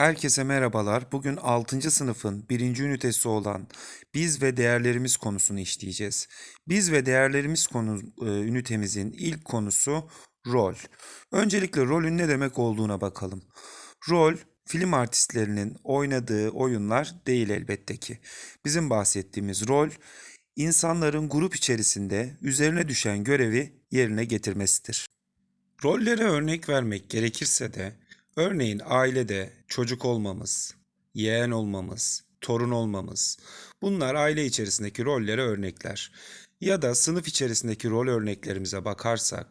Herkese merhabalar. Bugün 6. sınıfın 1. ünitesi olan Biz ve Değerlerimiz konusunu işleyeceğiz. Biz ve Değerlerimiz konu e, ünitemizin ilk konusu rol. Öncelikle rolün ne demek olduğuna bakalım. Rol film artistlerinin oynadığı oyunlar değil elbette ki. Bizim bahsettiğimiz rol insanların grup içerisinde üzerine düşen görevi yerine getirmesidir. Rollere örnek vermek gerekirse de örneğin ailede çocuk olmamız, yeğen olmamız, torun olmamız bunlar aile içerisindeki rollere örnekler. Ya da sınıf içerisindeki rol örneklerimize bakarsak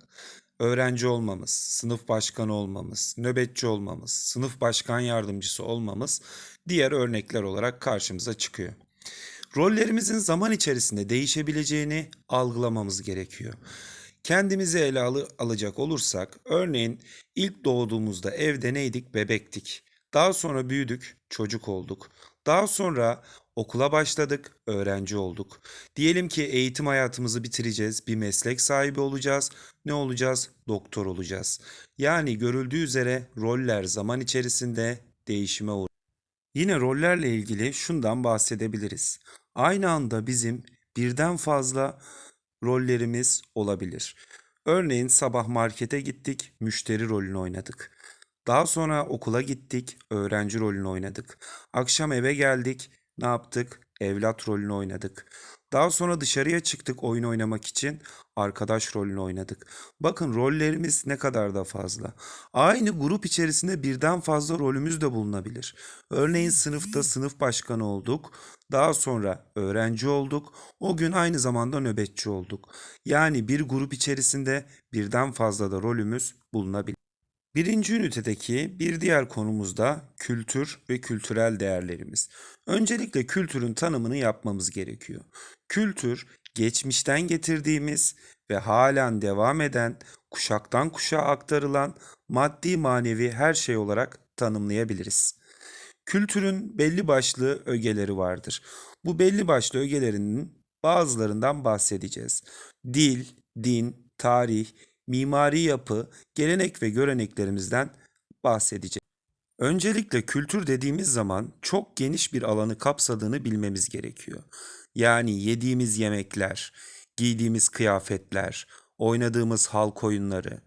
öğrenci olmamız, sınıf başkanı olmamız, nöbetçi olmamız, sınıf başkan yardımcısı olmamız diğer örnekler olarak karşımıza çıkıyor. Rollerimizin zaman içerisinde değişebileceğini algılamamız gerekiyor. Kendimizi ele alı- alacak olursak, örneğin ilk doğduğumuzda evde neydik? Bebektik. Daha sonra büyüdük, çocuk olduk. Daha sonra okula başladık, öğrenci olduk. Diyelim ki eğitim hayatımızı bitireceğiz, bir meslek sahibi olacağız. Ne olacağız? Doktor olacağız. Yani görüldüğü üzere roller zaman içerisinde değişime uğrar. Yine rollerle ilgili şundan bahsedebiliriz. Aynı anda bizim birden fazla rollerimiz olabilir. Örneğin sabah markete gittik, müşteri rolünü oynadık. Daha sonra okula gittik, öğrenci rolünü oynadık. Akşam eve geldik, ne yaptık? Evlat rolünü oynadık. Daha sonra dışarıya çıktık oyun oynamak için, arkadaş rolünü oynadık. Bakın rollerimiz ne kadar da fazla. Aynı grup içerisinde birden fazla rolümüz de bulunabilir. Örneğin sınıfta sınıf başkanı olduk. Daha sonra öğrenci olduk. O gün aynı zamanda nöbetçi olduk. Yani bir grup içerisinde birden fazla da rolümüz bulunabilir. Birinci ünitedeki bir diğer konumuz da kültür ve kültürel değerlerimiz. Öncelikle kültürün tanımını yapmamız gerekiyor. Kültür, geçmişten getirdiğimiz ve halen devam eden, kuşaktan kuşağa aktarılan maddi manevi her şey olarak tanımlayabiliriz. Kültürün belli başlı ögeleri vardır. Bu belli başlı ögelerinin bazılarından bahsedeceğiz. Dil, din, tarih, mimari yapı, gelenek ve göreneklerimizden bahsedeceğiz. Öncelikle kültür dediğimiz zaman çok geniş bir alanı kapsadığını bilmemiz gerekiyor. Yani yediğimiz yemekler, giydiğimiz kıyafetler, oynadığımız halk oyunları,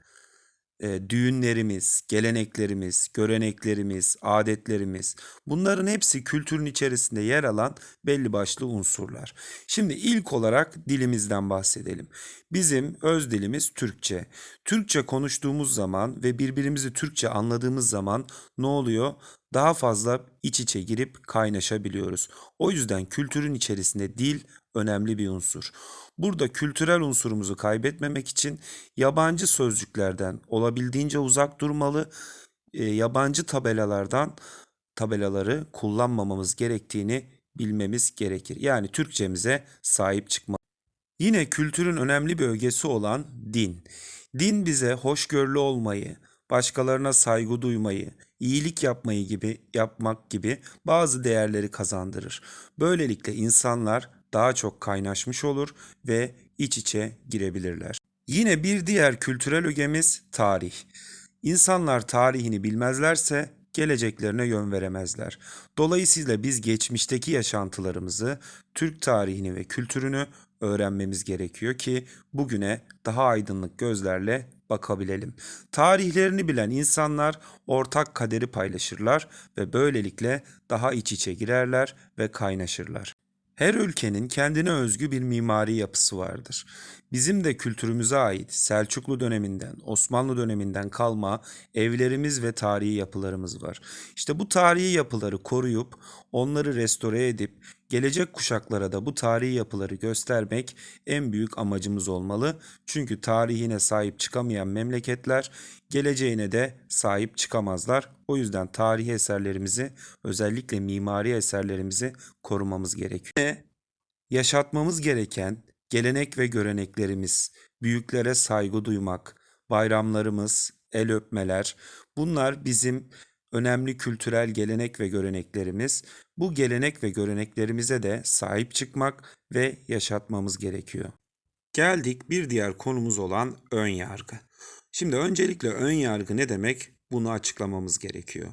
e, düğünlerimiz, geleneklerimiz, göreneklerimiz, adetlerimiz bunların hepsi kültürün içerisinde yer alan belli başlı unsurlar. Şimdi ilk olarak dilimizden bahsedelim. Bizim öz dilimiz Türkçe. Türkçe konuştuğumuz zaman ve birbirimizi Türkçe anladığımız zaman ne oluyor? Daha fazla iç içe girip kaynaşabiliyoruz. O yüzden kültürün içerisinde dil önemli bir unsur. Burada kültürel unsurumuzu kaybetmemek için yabancı sözcüklerden olabildiğince uzak durmalı, e, yabancı tabelalardan tabelaları kullanmamamız gerektiğini bilmemiz gerekir. Yani Türkçemize sahip çıkma. Yine kültürün önemli bir ögesi olan din. Din bize hoşgörülü olmayı, başkalarına saygı duymayı, iyilik yapmayı gibi yapmak gibi bazı değerleri kazandırır. Böylelikle insanlar daha çok kaynaşmış olur ve iç içe girebilirler. Yine bir diğer kültürel ögemiz tarih. İnsanlar tarihini bilmezlerse geleceklerine yön veremezler. Dolayısıyla biz geçmişteki yaşantılarımızı, Türk tarihini ve kültürünü öğrenmemiz gerekiyor ki bugüne daha aydınlık gözlerle bakabilelim. Tarihlerini bilen insanlar ortak kaderi paylaşırlar ve böylelikle daha iç içe girerler ve kaynaşırlar. Her ülkenin kendine özgü bir mimari yapısı vardır. Bizim de kültürümüze ait Selçuklu döneminden, Osmanlı döneminden kalma evlerimiz ve tarihi yapılarımız var. İşte bu tarihi yapıları koruyup onları restore edip gelecek kuşaklara da bu tarihi yapıları göstermek en büyük amacımız olmalı. Çünkü tarihine sahip çıkamayan memleketler geleceğine de sahip çıkamazlar. O yüzden tarihi eserlerimizi özellikle mimari eserlerimizi korumamız gerekiyor. Ve yaşatmamız gereken gelenek ve göreneklerimiz, büyüklere saygı duymak, bayramlarımız, el öpmeler bunlar bizim önemli kültürel gelenek ve göreneklerimiz. Bu gelenek ve göreneklerimize de sahip çıkmak ve yaşatmamız gerekiyor. Geldik bir diğer konumuz olan ön yargı. Şimdi öncelikle ön yargı ne demek? Bunu açıklamamız gerekiyor.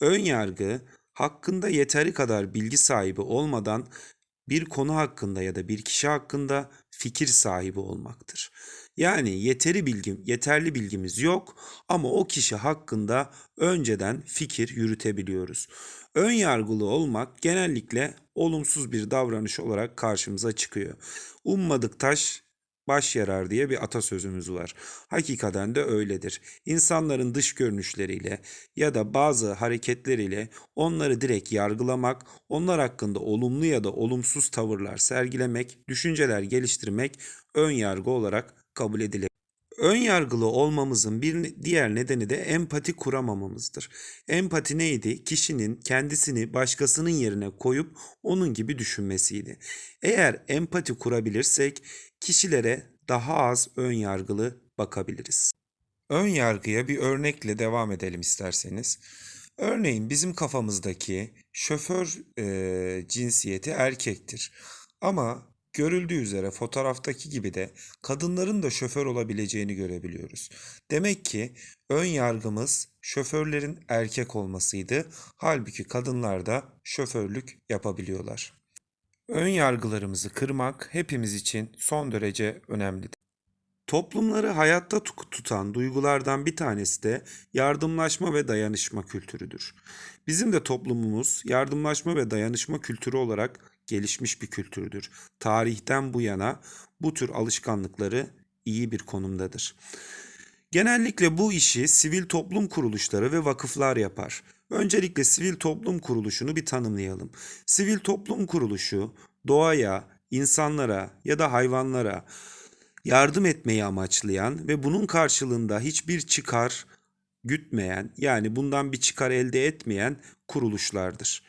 Ön yargı hakkında yeteri kadar bilgi sahibi olmadan bir konu hakkında ya da bir kişi hakkında fikir sahibi olmaktır. Yani yeteri bilgim, yeterli bilgimiz yok ama o kişi hakkında önceden fikir yürütebiliyoruz. Ön yargılı olmak genellikle olumsuz bir davranış olarak karşımıza çıkıyor. Ummadık taş baş yarar diye bir atasözümüz var. Hakikaten de öyledir. İnsanların dış görünüşleriyle ya da bazı hareketleriyle onları direkt yargılamak, onlar hakkında olumlu ya da olumsuz tavırlar sergilemek, düşünceler geliştirmek ön yargı olarak kabul edilir. Ön yargılı olmamızın bir diğer nedeni de empati kuramamamızdır. Empati neydi? Kişinin kendisini başkasının yerine koyup onun gibi düşünmesiydi. Eğer empati kurabilirsek kişilere daha az ön yargılı bakabiliriz. Ön yargıya bir örnekle devam edelim isterseniz. Örneğin bizim kafamızdaki şoför eee, cinsiyeti erkektir. Ama görüldüğü üzere fotoğraftaki gibi de kadınların da şoför olabileceğini görebiliyoruz. Demek ki ön yargımız şoförlerin erkek olmasıydı. Halbuki kadınlar da şoförlük yapabiliyorlar. Ön yargılarımızı kırmak hepimiz için son derece önemlidir. Toplumları hayatta tu- tutan duygulardan bir tanesi de yardımlaşma ve dayanışma kültürüdür. Bizim de toplumumuz yardımlaşma ve dayanışma kültürü olarak gelişmiş bir kültürdür. Tarihten bu yana bu tür alışkanlıkları iyi bir konumdadır. Genellikle bu işi sivil toplum kuruluşları ve vakıflar yapar. Öncelikle sivil toplum kuruluşunu bir tanımlayalım. Sivil toplum kuruluşu doğaya, insanlara ya da hayvanlara yardım etmeyi amaçlayan ve bunun karşılığında hiçbir çıkar gütmeyen yani bundan bir çıkar elde etmeyen kuruluşlardır.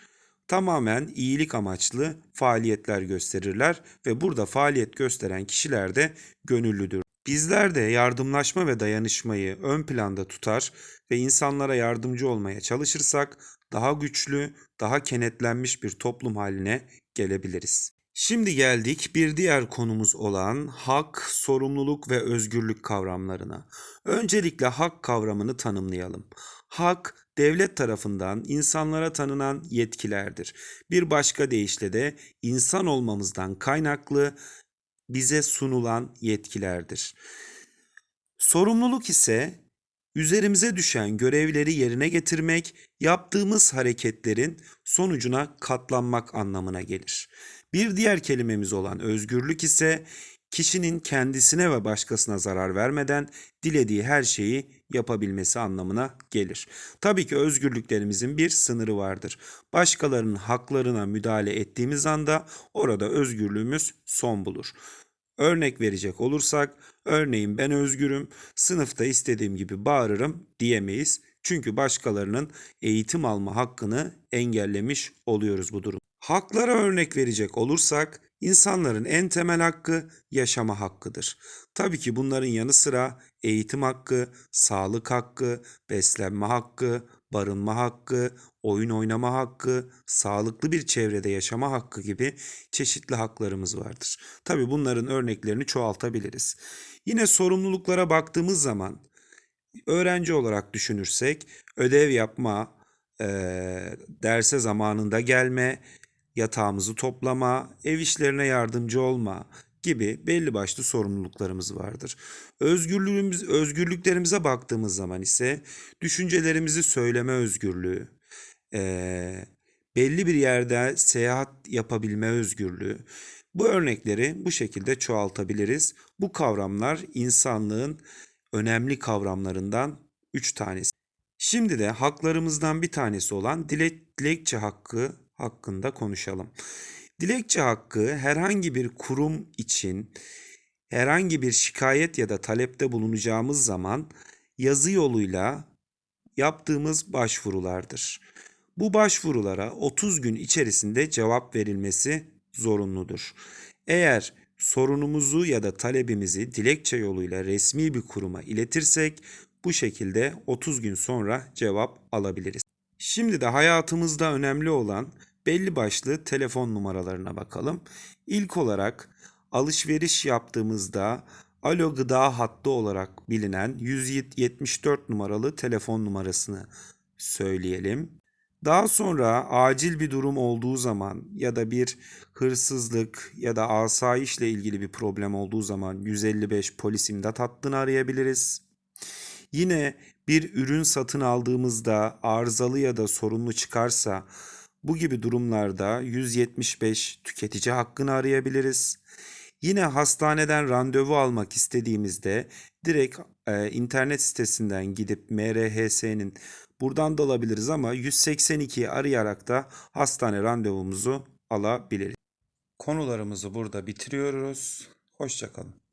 Tamamen iyilik amaçlı faaliyetler gösterirler ve burada faaliyet gösteren kişiler de gönüllüdür. Bizler de yardımlaşma ve dayanışmayı ön planda tutar ve insanlara yardımcı olmaya çalışırsak daha güçlü, daha kenetlenmiş bir toplum haline gelebiliriz. Şimdi geldik bir diğer konumuz olan hak, sorumluluk ve özgürlük kavramlarına. Öncelikle hak kavramını tanımlayalım. Hak, devlet tarafından insanlara tanınan yetkilerdir. Bir başka deyişle de insan olmamızdan kaynaklı bize sunulan yetkilerdir. Sorumluluk ise üzerimize düşen görevleri yerine getirmek, yaptığımız hareketlerin sonucuna katlanmak anlamına gelir. Bir diğer kelimemiz olan özgürlük ise kişinin kendisine ve başkasına zarar vermeden dilediği her şeyi yapabilmesi anlamına gelir. Tabii ki özgürlüklerimizin bir sınırı vardır. Başkalarının haklarına müdahale ettiğimiz anda orada özgürlüğümüz son bulur. Örnek verecek olursak, örneğin ben özgürüm, sınıfta istediğim gibi bağırırım diyemeyiz. Çünkü başkalarının eğitim alma hakkını engellemiş oluyoruz bu durum. Haklara örnek verecek olursak, insanların en temel hakkı yaşama hakkıdır. Tabii ki bunların yanı sıra eğitim hakkı, sağlık hakkı, beslenme hakkı, barınma hakkı, oyun oynama hakkı, sağlıklı bir çevrede yaşama hakkı gibi çeşitli haklarımız vardır. Tabii bunların örneklerini çoğaltabiliriz. Yine sorumluluklara baktığımız zaman öğrenci olarak düşünürsek ödev yapma, eee, derse zamanında gelme, yatağımızı toplama, ev işlerine yardımcı olma gibi belli başlı sorumluluklarımız vardır. Özgürlüğümüz, özgürlüklerimize baktığımız zaman ise düşüncelerimizi söyleme özgürlüğü, eee, belli bir yerde seyahat yapabilme özgürlüğü. Bu örnekleri bu şekilde çoğaltabiliriz. Bu kavramlar insanlığın önemli kavramlarından üç tanesi. Şimdi de haklarımızdan bir tanesi olan dilek, dilekçe hakkı hakkında konuşalım. Dilekçe hakkı herhangi bir kurum için herhangi bir şikayet ya da talepte bulunacağımız zaman yazı yoluyla yaptığımız başvurulardır. Bu başvurulara 30 gün içerisinde cevap verilmesi zorunludur. Eğer sorunumuzu ya da talebimizi dilekçe yoluyla resmi bir kuruma iletirsek bu şekilde 30 gün sonra cevap alabiliriz. Şimdi de hayatımızda önemli olan belli başlı telefon numaralarına bakalım. İlk olarak alışveriş yaptığımızda Alo Gıda Hattı olarak bilinen 174 numaralı telefon numarasını söyleyelim. Daha sonra acil bir durum olduğu zaman ya da bir hırsızlık ya da asayişle ilgili bir problem olduğu zaman 155 polis imdat hattını arayabiliriz. Yine bir ürün satın aldığımızda arızalı ya da sorunlu çıkarsa bu gibi durumlarda 175 tüketici hakkını arayabiliriz. Yine hastaneden randevu almak istediğimizde direkt e, internet sitesinden gidip MRHS'nin buradan da alabiliriz ama 182'yi arayarak da hastane randevumuzu alabiliriz. Konularımızı burada bitiriyoruz. Hoşçakalın.